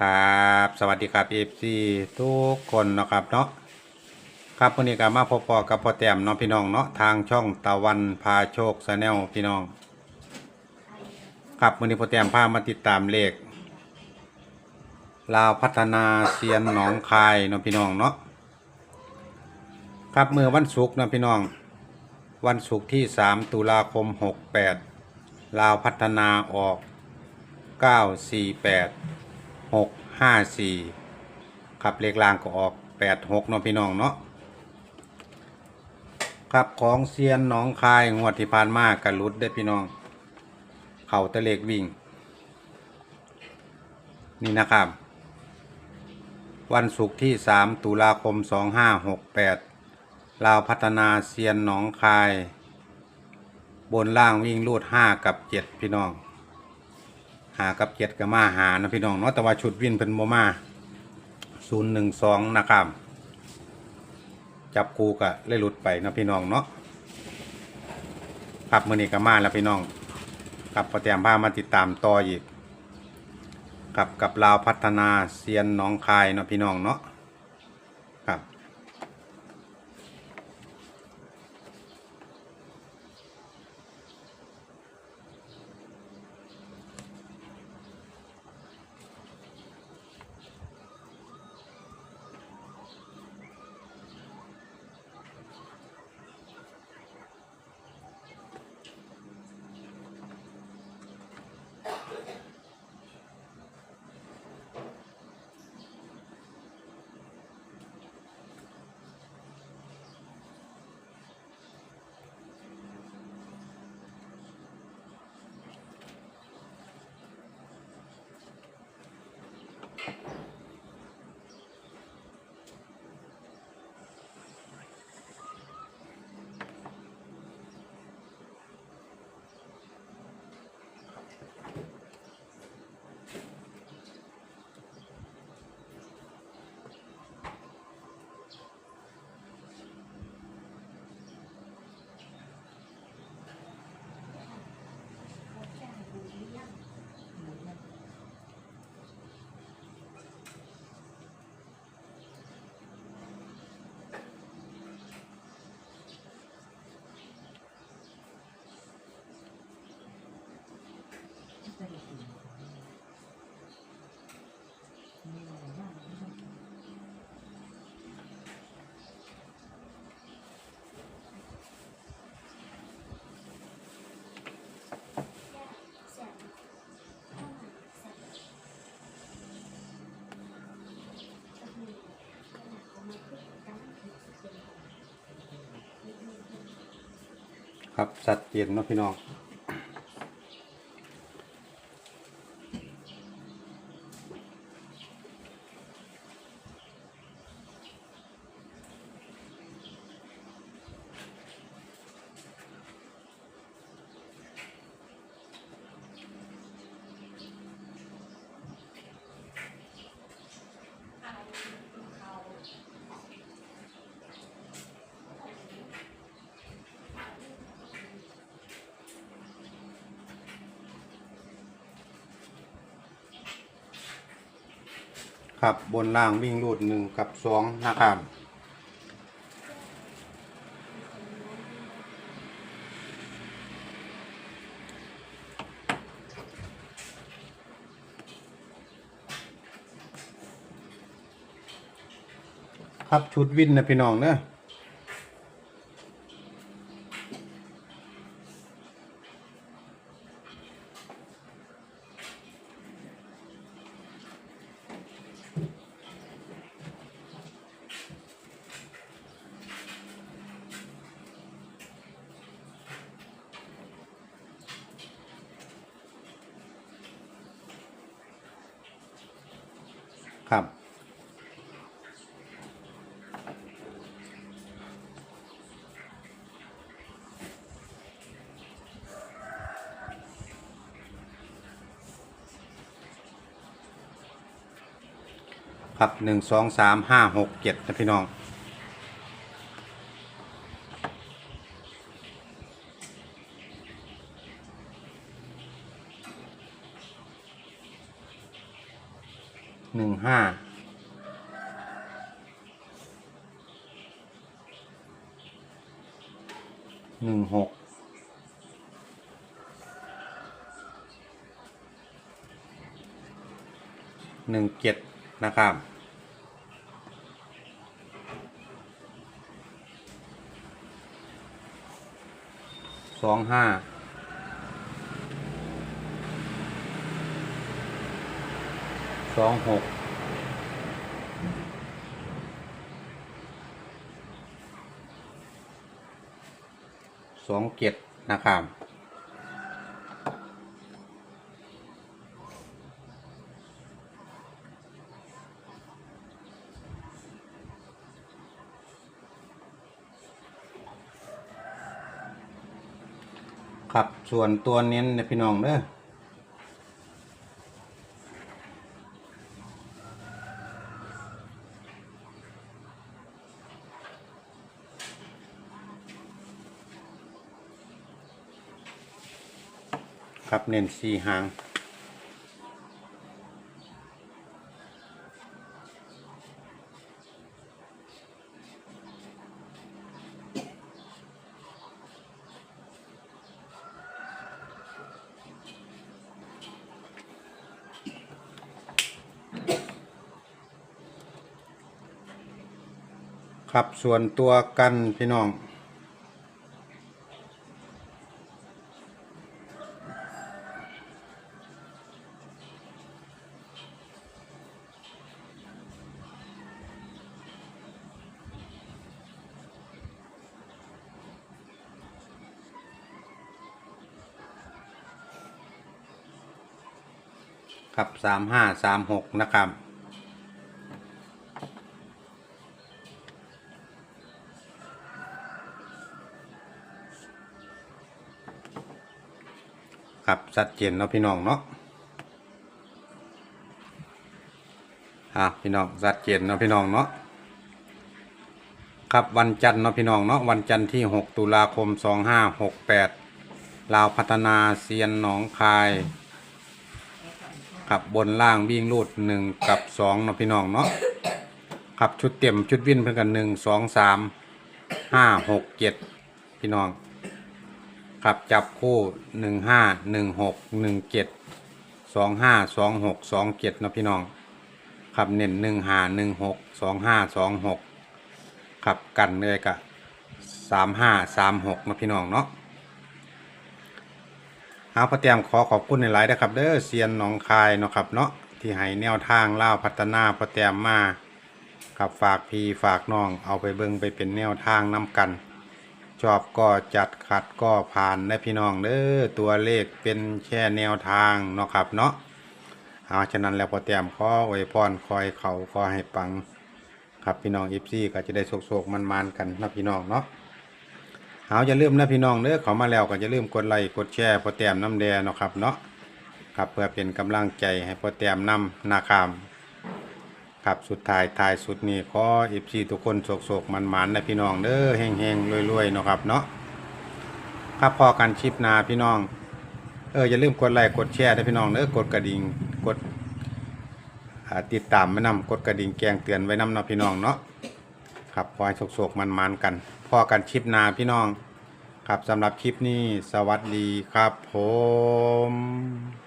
ครับสวัสดีครับ FC ทุกคนนะครับเนาะครับวันนี้ก็มาพบปอกับพ่อแต้มเนาะพี่น้องเนาะทางช่องตะวันพาโชคชาแนลพี่น้อง ครับวันนี้พ่อแต้มพามาติดตามเลขลาวพัฒนาเซียนหนองคายเนาะพี่น้องเนาะครับเมื่อวันศุกร์เนาะพี่น้อง วันศุกร์ที่ 3 ตุลาคม 68 ลาวพัฒนาออก 948 หกห้าสี่ครับเลขล่างก็ออกแปดหกเนาะพี่น้องเนาะครับของเซียนหน้องคายงวดที่ผ่านมากันรุดได้พี่น้อง เข่าตะเลกวิ่ง นี่นะครับ วันศุกร์ที่สามตุลาคมสองห้าหกแปดลาวพัฒนาเซียนหนองคาย บนล่างวิ่งรูดห้ากับเจ็ดพี่น้อง หากับเจ็ดกับมาหานะพี่น้องเนาะแต่ว่าชุดวินเป็นโมมาศูนย์หนึ่งสองนะครับจับคูกะเลยหลุดไปนะพี่น้องเนาะขับมือนี้ก็มาแล้วพี่น้องกับประแต้มพามาติดตามต่ออีกกับกับลาวพัฒนาเซียนน้องคายเนาะพี่น้องเนาะ ครับชัดเจนเนาะพี่น้อง ครับ บนล่างวิ่งรูดหนึ่งกับสองนะครับครับชุดวินนะพี่น้องเนะ ครับ ครับหนึ่งสองสามห้าหกเจ็ดนะพี่น้อง น หนึ่งห้าหนึ่งหกหนึ่งเจ็ดนะครับสองห้าสองหก สองเจ็ดนะครับครับส่วนตัวเน้นนะพี่น้องเด้อ ครับเน้นสี่หาง ครับส่วนตัวกันพี่น้อง ครับสามห้าสามหกนะครับครับชัดเจนเนาะพี่น้องเนาะอะพี่น้องชัดเจนเนาะพี่น้องเนาะครับวันจันทร์เนาะพี่น้องเนาะวันจันทร์ที่ 6 ตุลาคม 2568ลาวพัฒนาเซียนหนองคาย ครับบนล่างวิ่งรูด1กับ2เนาะพี่น้องเนาะครับชุดเต็มชุดวิ่นเพื่อนกัน1 2 3 5 6 7พี่น้องครับจับคู่หนึ่งห้าหนึ่งหกหนึ่งเจ็ดสองห้าสองหกสองเจ็ดนะพี่น้องครับเน้นหนึ่งห้าหนึ่งหกสองห้าสองหกครับกันเลยกะสามห้าสามหกนะพี่น้องเนาะ เอาพระเตรียมขอขอบคุณในหลายๆนะครับ เด้อเซียนหนองคายเนาะครับเนาะที่ให้แนวทางเล่าพัฒนาพระเตรียมมาครับฝากพี่ฝากน้องเอาไปเบิ่งไปเป็นแนวทางนำกัน ชอบก็จัดขัดก็ผ่านนะพี่น้องเด้อตัวเลขเป็นแค่แนวทางเนาะครับเนาะเอาฉะนั้นแล้วพอเตรียมขออวยพรคอยเขาขอให้ปัง ครับพี่น้องอีฟซี่ก็จะได้โศกๆมันๆกันนะพี่น้องเนาะ เอาอย่าลืมนะพี่น้องเด้อเขามาแล้วก็อย่าลืมกดไลค์กดแชร์พอเตรียมน้ำแดงเนาะครับเนาะครับเพื่อเป็นกำลังใจให้พอเตรียมนำนาคามครับสุดท้ายท้ายสุดนี่ขออีพีทุกคนโศกโศกมันมันๆนะพี่น้องเด้อแห้งแห้งรวยๆเนาะครับเนาะครับพอกันชิปนาพี่น้อง เอออย่าลืมกดไลค์กดแชร์นะพี่น้องเด้อกดกระดิ่งกดติดตามไว้นำกดกระดิ่งแจ้งเตือนไว้นำเนาะพี่น้องเนาะครับขอให้โศกโศกมันมันๆกัน พอกันชิปหนาพี่น้อง ครับสำหรับคลิปนี้สวัสดีครับผม